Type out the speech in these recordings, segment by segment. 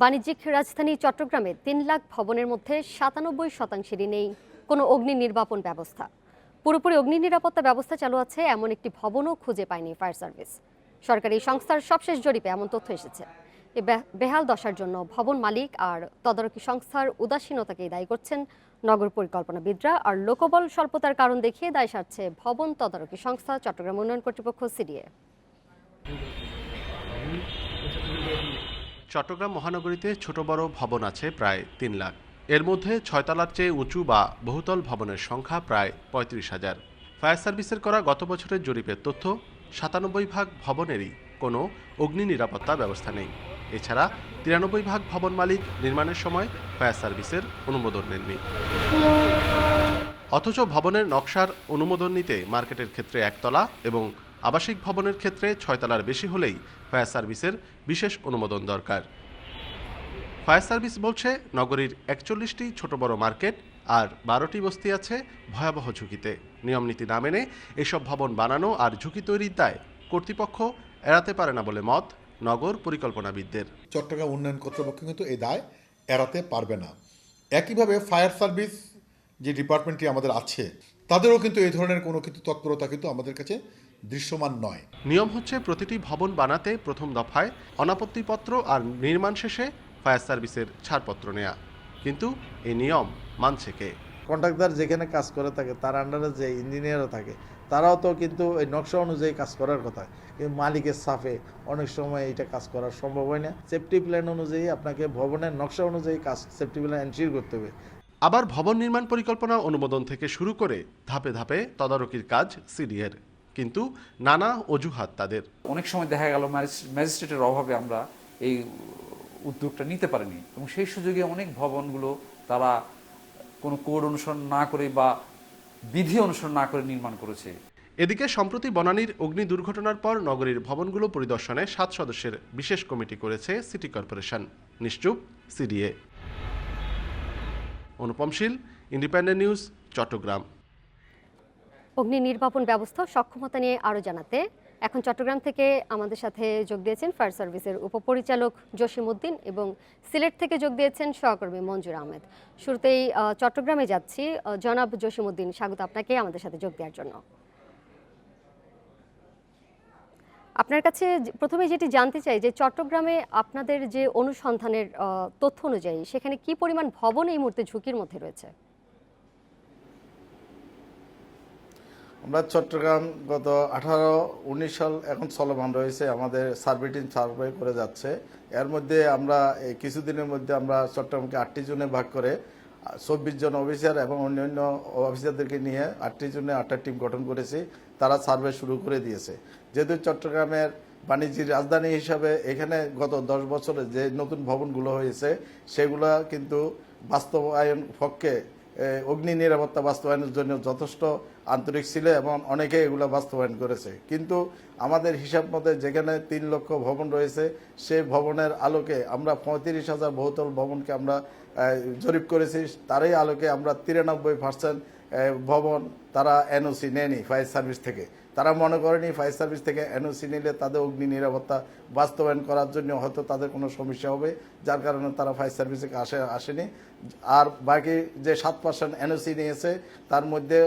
বাণিজ্যিক রাজধানী চট্টগ্রামে তিন লাখ ভবনের মধ্যে সাতানব্বই শতাংশেরই নেই কোনো অগ্নি নির্বাপন ব্যবস্থা। পুরোপুরি অগ্নি নিরাপত্তা ব্যবস্থা চালু আছে, এমন একটি ভবনও খুঁজে পায়নি ফায়ার সার্ভিস। সরকারি সংস্থার সবশেষ জরিপে এমন তথ্য এসেছে। বেহাল দশার জন্য ভবন মালিক আর তদারকি সংস্থার উদাসীনতাকেই দায়ী করছেন নগর পরিকল্পনাবিদরা। আর লোকবল স্বল্পতার কারণ দেখিয়ে দায় সারছে ভবন তদারকি সংস্থা চট্টগ্রাম উন্নয়ন কর্তৃপক্ষ সিডিএ। চট্টগ্রাম মহানগরীতে ছোট বড় ভবন আছে প্রায় তিন লাখ। এর মধ্যে ছয়তলার চেয়ে উঁচু বা বহুতল ভবনের সংখ্যা প্রায় পঁয়ত্রিশ হাজার। ফায়ার সার্ভিসের করা গত বছরের জরিপের তথ্য, সাতানব্বই ভাগ ভবনেরই কোনো অগ্নি নিরাপত্তা ব্যবস্থা নেই। এছাড়া তিরানব্বই ভাগ ভবন মালিক নির্মাণের সময় ফায়ার সার্ভিসের অনুমোদন নেননি। অথচ ভবনের নকশার অনুমোদন নিতে মার্কেটের ক্ষেত্রে একতলা এবং আবাসিক ভবনের ক্ষেত্রে ছয়তলার বেশি হলেই ফায়ার সার্ভিসের বিশেষ অনুমোদন দরকার। ফায়ার সার্ভিস বলছে, নগরীর একচল্লিশটি ছোট বড় মার্কেট আর বারোটি বস্তি আছে ভয়াবহ ঝুঁকিতে। নিয়মনীতি না মেনে এসব ভবন বানানো আর ঝুঁকি তৈরির দায় কর্তৃপক্ষ এড়াতে পারে না বলে মত নগর পরিকল্পনাবিদদের। চট্টগ্রাম উন্নয়ন কর্তৃপক্ষ কিন্তু এই দায় এড়াতে পারবে না। একইভাবে ফায়ার সার্ভিস যে ডিপার্টমেন্টটি আমাদের আছে, তাদেরও কিন্তু এই ধরনের কোনো কিন্তু তৎপরতা কিন্তু আমাদের কাছে দৃশ্যমান নয়। নিয়ম হচ্ছে প্রতিটি ভবন বানাতে প্রথম দফায় অনাপত্তিপত্র আর নির্মাণ শেষে ফায়ার সার্ভিসের ছাড়পত্র নেয়া। কিন্তু এই নিয়ম মানছে কে? কন্ট্রাক্টর যেখানে কাজ করে থাকে তার আন্ডারে যে ইঞ্জিনিয়াররা থাকে তারাও তো কিন্তু এই নকশা অনুযায়ী কাজ করার কথা। কিন্তু মালিকের সাফে অনেক সময় এটা কাজ করা সম্ভব হয় না। সেফটি প্ল্যান অনুযায়ী আপনাকে ভবনের নকশা অনুযায়ী কাজ সেফটি প্ল্যান এনশিওর করতে হবে। আবার ভবন নির্মাণ পরিকল্পনা অনুমোদন থেকে শুরু করে ধাপে ধাপে তদারকির কাজ সিডিএর। কিন্তু নানা অজুহাত তাদের। অনেক সময় দেখা গেল ম্যাজিস্ট্রেটের অভাবে আমরা এই উদ্যোগটা নিতে পারিনি এবং সেই সুযোগে অনেক ভবনগুলো তারা কোনো কোড অনুসরণ না করে বা বিধি অনুসরণ না করে নির্মাণ করেছে। এদিকে সম্প্রতি বনানীর অগ্নি দুর্ঘটনার পর নগরীর ভবনগুলো পরিদর্শনে সাত সদস্যের বিশেষ কমিটি করেছে সিটি কর্পোরেশন। নিশ্চুপ CDA. Anupam Shil independent news Chattogram. অগ্নি নির্বাপন ব্যবস্থা সক্ষমতা নিয়ে আরও জানাতে। এখন চট্টগ্রাম থেকে আমাদের সাথে যোগ দিয়েছেন ফায়ার সার্ভিসের উপপরিচালক জসিম উদ্দিন এবং সিলেট থেকে যোগ দিয়েছেন সহকর্মী মঞ্জুর আহমেদ। শুরুতেই চট্টগ্রামে যাচ্ছি। জনাব জসিম উদ্দিন, স্বাগত আপনাকে আমাদের সাথে যোগ দেওয়ার জন্য। আপনার কাছে প্রথমে যেটি জানতে চাই যে চট্টগ্রামে আপনাদের যে অনুসন্ধানের তথ্য অনুযায়ী সেখানে কি পরিমাণ ভবন এই মুহূর্তে ঝুঁকির মধ্যে রয়েছে? আমরা চট্টগ্রাম গত আঠারো, উনিশ সাল এখন চলমান রয়েছে, আমাদের সার্ভে টিম সার্ভে করে যাচ্ছে। এর মধ্যে আমরা এই কিছুদিনের মধ্যে আমরা চট্টগ্রামকে আটটি জনে ভাগ করে চব্বিশ জন অফিসার এবং অন্যান্য অফিসারদেরকে নিয়ে আটটি জনে আটটা টিম গঠন করেছি, তারা সার্ভে শুরু করে দিয়েছে। যেহেতু চট্টগ্রামের বাণিজ্যিক রাজধানী হিসাবে এখানে গত দশ বছরে যে নতুন ভবনগুলো হয়েছে, সেগুলো কিন্তু বাস্তবায়ন পক্ষে অগ্নি নিরাপত্তা বাস্তবায়নের জন্য যথেষ্ট আন্তরিক ছিল এবং অনেকে এগুলো বাস্তবায়ন করেছে। কিন্তু আমাদের হিসাব মতে যেখানে তিন লক্ষ ভবন রয়েছে সেই ভবনের আলোকে আমরা পঁয়ত্রিশ হাজার বহুতল ভবনকে আমরা জরিপ করেছি। তারই আলোকে আমরা তিরানব্বই পার্সেন্ট ভবন তারা এনওসি নেয়নি ফায়ার সার্ভিস থেকে। তারা মনে করেনি ফায়ার সার্ভিস থেকে এনওসি নিলে তাদের অগ্নি নিরাপত্তা বাস্তবায়ন করার জন্য হয়তো তাদের কোনো সমস্যা হবে, যার কারণে তারা ফায়ার সার্ভিসে আসে, আসেনি। আর বাকি যে সাত পার্সেন্ট এনওসি নিয়েছে, তার মধ্যে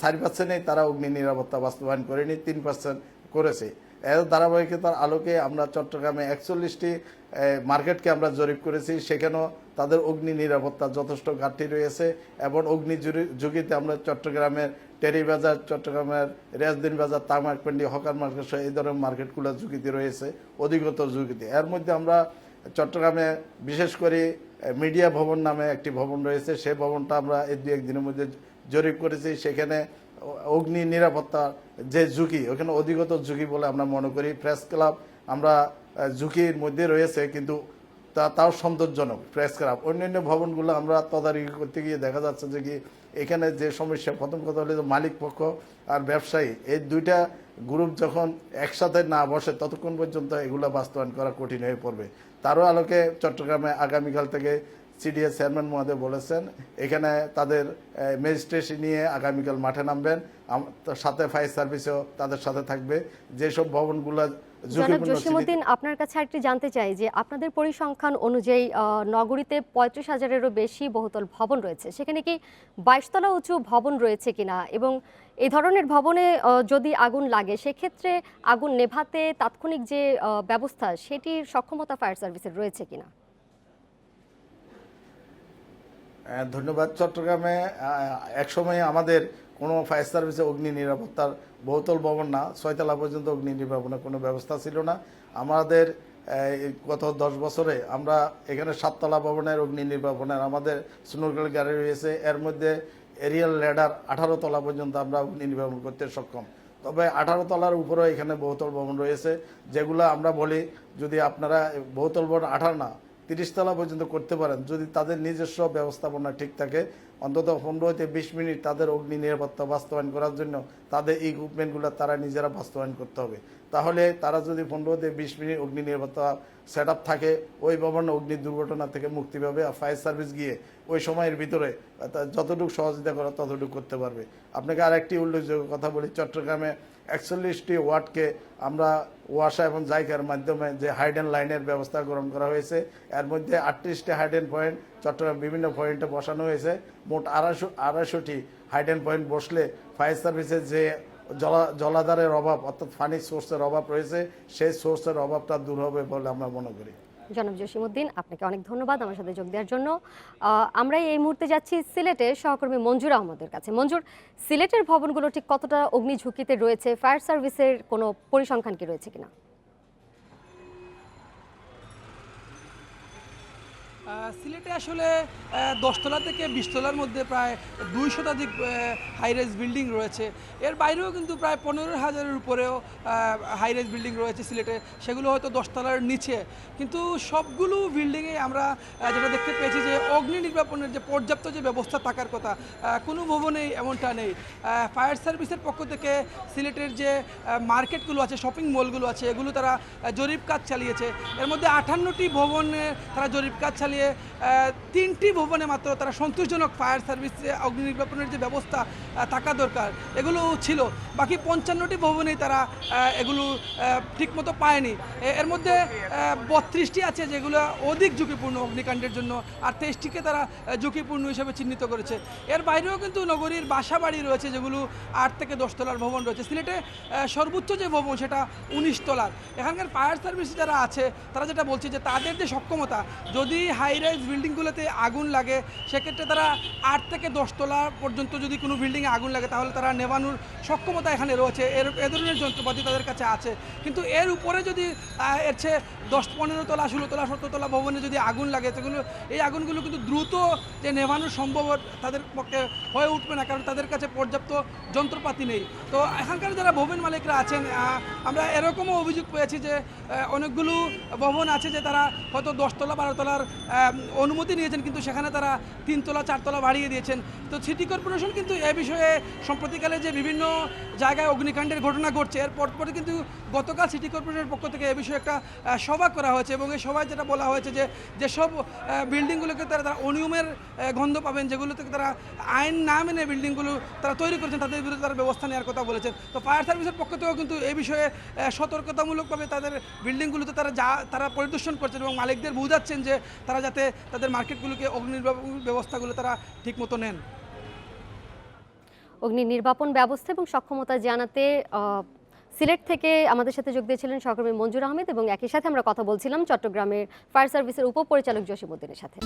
চার পার্সেন্টেই তারা অগ্নি নিরাপত্তা বাস্তবায়ন করেনি, তিন পার্সেন্ট করেছে। এর ধারাবাহিকতার আলোকে আমরা চট্টগ্রামে একচল্লিশটি মার্কেটকে আমরা জরিপ করেছি। সেখানেও তাদের অগ্নি নিরাপত্তা যথেষ্ট ঘাটতি রয়েছে এবং অগ্নি ঝুঁকিতে আমরা চট্টগ্রামের টেরি বাজার, চট্টগ্রামের রেজদিন বাজার তামাকপেন্ডি হকার মার্কেট সহ এই ধরনের মার্কেটগুলো ঝুঁকিতে রয়েছে অধিকতর ঝুঁকিতে। এর মধ্যে আমরা চট্টগ্রামে বিশেষ করে মিডিয়া ভবন নামে একটি ভবন রয়েছে। সেই ভবনটা আমরা এই দু একদিনের মধ্যে জরিপ করেছি। সেখানে অগ্নি নিরাপত্তা যে ঝুঁকি, ওখানে অধিগত ঝুঁকি বলে আমরা মনে করি। প্রেস ক্লাব আমরা ঝুঁকির মধ্যে রয়েছে, কিন্তু তা, তাও সৌন্দর্যজনক প্রেস ক্লাব, অন্যান্য ভবনগুলো আমরা তদারকি করতে গিয়ে দেখা যাচ্ছে যে কি, এখানে যে সমস্যা, প্রথম কথা হলো যে মালিক পক্ষ আর ব্যবসায়ী, এই দুইটা গ্রুপ যখন একসাথে না বসে, ততক্ষণ পর্যন্ত এগুলো বাস্তবায়ন করা কঠিন হয়ে পড়বে। তারও আলোকে চট্টগ্রামে আগামীকাল থেকে সিডিএস চেয়ারম্যান মহোদয় বলেছেন এখানে তাদের ম্যাজিস্ট্রেসি নিয়ে আগামীকাল মাঠে নামবেন। সাথে ফায়ার সার্ভিসও তাদের সাথে থাকবে। যেসব ভবনগুলো জনাব আপনার কাছে আরেকটি জানতে চাই যে আপনাদের পরিসংখ্যান অনুযায়ী নগরীতে পঁয়ত্রিশ হাজারেরও বেশি বহুতল ভবন রয়েছে। সেখানে কি বাইশতলা উঁচু ভবন রয়েছে কিনা? এবং এই ধরনের ভবনে যদি আগুন লাগে সেক্ষেত্রে আগুন নেভাতে তাৎক্ষণিক যে ব্যবস্থা সেটির সক্ষমতা ফায়ার সার্ভিসের রয়েছে কিনা? ধন্যবাদ। চট্টগ্রামে এক সময় আমাদের কোনো ফায়ার সার্ভিসে অগ্নি নিরাপত্তার বহুতল ভবন না, ছয়তলা পর্যন্ত অগ্নি নির্বাপনের কোনো ব্যবস্থা ছিল না। আমাদের গত দশ বছরে আমরা এখানে সাততলা ভবনের অগ্নি নির্বাপনের আমাদের স্নোরকেল গাড়ি রয়েছে। এর মধ্যে এরিয়াল ল্যাডার আঠারো তলা পর্যন্ত আমরা অগ্নি নির্বাপন করতে সক্ষম। তবে আঠারো তলার উপরেও এখানে বহুতল ভবন রয়েছে, যেগুলো আমরা বলি, যদি আপনারা, বহুতল ভবন আঠারো না তিরিশ তলা পর্যন্ত করতে পারেন। যদি তাদের নিজস্ব ব্যবস্থাপনা ঠিক থাকে অন্তত পনেরো হতে বিশ মিনিট তাদের অগ্নি নিরাপত্তা বাস্তবায়ন করার জন্য তাদের ইকুইপমেন্টগুলো তারা নিজেরা বাস্তবায়ন করতে হবে। তাহলে তারা যদি পনেরো হতে বিশ মিনিট অগ্নি নিরাপত্তা সেট থাকে, ওই ভবনে অগ্নি দুর্ঘটনা থেকে মুক্তি পাবে আর ফায়ার সার্ভিস গিয়ে ওই সময়ের ভিতরে যতটুকু সহযোগিতা করা ততটুকু করতে পারবে। আপনাকে আরেকটি উল্লেখযোগ্য কথা বলি, চট্টগ্রামে একচল্লিশটি ওয়ার্ডকে আমরা ওয়াসা এবং জাইকার মাধ্যমে যে হাইডেন লাইনের ব্যবস্থা গ্রহণ করা হয়েছে, এর মধ্যে আটত্রিশটি হাইডেন পয়েন্ট চট্টগ্রাম বিভিন্ন পয়েন্টে বসানো হয়েছে। মোট আড়াইশো, আড়াইশোটি হাইডেন পয়েন্ট বসলে ফায়ার সার্ভিসের যে জলা, জলাধারের অভাব, অর্থাৎ পানি সোর্সের অভাব রয়েছে, সেই সোর্সের অভাবটা দূর হবে বলে আমরা মনে করি। জনাব জসিমউদ্দিন, আপনাকে অনেক ধন্যবাদ আমার সাথে যোগ দেওয়ার জন্য। আমরা এই মুহূর্তে যাচ্ছি সিলেটে সহকর্মী মঞ্জুর আহমদের কাছে। মঞ্জুর, সিলেটের ভবনগুলো ঠিক কতটা অগ্নি ঝুঁকিতে রয়েছে? ফায়ার সার্ভিসের কোনো পরিসংখ্যান কি রয়েছে কিনা? সিলেটে আসলে দশতলা থেকে বিশতলার মধ্যে প্রায় দুই শতাধিক হাইরেজ বিল্ডিং রয়েছে। এর বাইরেও কিন্তু প্রায় পনেরো হাজারের উপরেও হাইরেজ বিল্ডিং রয়েছে সিলেটে। সেগুলো হয়তো দশতলার নিচে। কিন্তু সবগুলো বিল্ডিংয়ে আমরা যেটা দেখতে পেয়েছি যে অগ্নি নির্বাপনের যে পর্যাপ্ত যে ব্যবস্থা থাকার কথা কোনো ভবনেই এমনটা নেই। ফায়ার সার্ভিসের পক্ষ থেকে সিলেটের যে মার্কেটগুলো আছে শপিং মলগুলো আছে, এগুলো তারা জরিপ কাজ চালিয়েছে। এর মধ্যে আটান্নটি ভবনে তারা জরিপ কাজ চালিয়ে আহ, তিনটি ভবনে মাত্র তারা সন্তোষজনক ফায়ার সার্ভিস অগ্নি নির্বাপনের যে ব্যবস্থা থাকা দরকার এগুলো ছিল। বাকি পঞ্চান্নটি ভবনেই তারা এগুলো ঠিকমতো পায়নি। এর মধ্যে বত্রিশটি আছে যেগুলো অধিক ঝুঁকিপূর্ণ অগ্নিকাণ্ডের জন্য আর তেইশটিকে তারা ঝুঁকিপূর্ণ হিসেবে চিহ্নিত করেছে। এর বাইরেও কিন্তু নগরীর বাসা বাড়ি রয়েছে যেগুলো আট থেকে দশ তলার ভবন রয়েছে। সিলেটে সর্বোচ্চ যে ভবন সেটা উনিশ তলার। এখানকার ফায়ার সার্ভিস যারা আছে তারা যেটা বলছে যে তাদের যে সক্ষমতা যদি হাই রাইজ বিল্ডিংগুলোতে আগুন লাগে, সেক্ষেত্রে তারা আট থেকে দশতলা পর্যন্ত যদি কোনো বিল্ডিংয়ে আগুন লাগে, তাহলে তারা নেভানোর সক্ষমতা এখানে রয়েছে। এর, এ ধরনের যন্ত্রপাতি তাদের কাছে আছে। কিন্তু এর উপরে যদি এর চেয়ে দশ পনেরো তলা, ষোলো তলা, সতেরো তলা ভবনে যদি আগুন লাগে, সেগুলো, এই আগুনগুলো কিন্তু দ্রুত যে নেভানো সম্ভব তাদের পক্ষে হয়ে উঠবে না, কারণ তাদের কাছে পর্যাপ্ত যন্ত্রপাতি নেই। তো এখানকার যারা ভবন মালিকরা আছেন আমরা এরকমও অভিযোগ পেয়েছি যে অনেকগুলো ভবন আছে যে তারা হয়তো দশতলা বারোতলার অনুমতি নিয়েছেন, কিন্তু সেখানে তারা তিনতলা, চারতলা বাড়িয়ে দিয়েছেন। তো সিটি কর্পোরেশন কিন্তু এ বিষয়ে সম্প্রতিকালে যে বিভিন্ন জায়গায় অগ্নিকাণ্ডের ঘটনা ঘটছে, এর পরপরে কিন্তু গতকাল সিটি কর্পোরেশনের পক্ষ থেকে এ বিষয়ে একটা সভা করা হয়েছে এবং এই সভায় যেটা বলা হয়েছে যে যেসব বিল্ডিংগুলোকে তারা তারা অনিয়মের গন্ধ পাবেন, যেগুলো থেকে তারা আইন না মেনে বিল্ডিংগুলো তারা তৈরি করেছেন, তাদের বিরুদ্ধে তারা ব্যবস্থা নেওয়ার কথা বলেছেন। তো ফায়ার সার্ভিসের পক্ষ থেকেও কিন্তু এই বিষয়ে সতর্কতামূলকভাবে তাদের বিল্ডিংগুলোতে তারা যা, তারা পরিদর্শন করছেন এবং মালিকদের বোঝাচ্ছেন যে, তারা যাতে তাদের মার্কেটগুলোকে অগ্নি ব্যবস্থাগুলো তারা ঠিক মতো নেন। অগ্নি নির্বাপন ব্যবস্থা এবং সক্ষমতা জানাতে সিলেট থেকে আমাদের সাথে যোগ দিয়েছিলেন সহকর্মী মঞ্জুর আহমেদ এবং একই সাথে আমরা কথা বলছিলাম চট্টগ্রামের ফায়ার সার্ভিসের উপপরিচালক জসিমুদ্দিনের সাথে।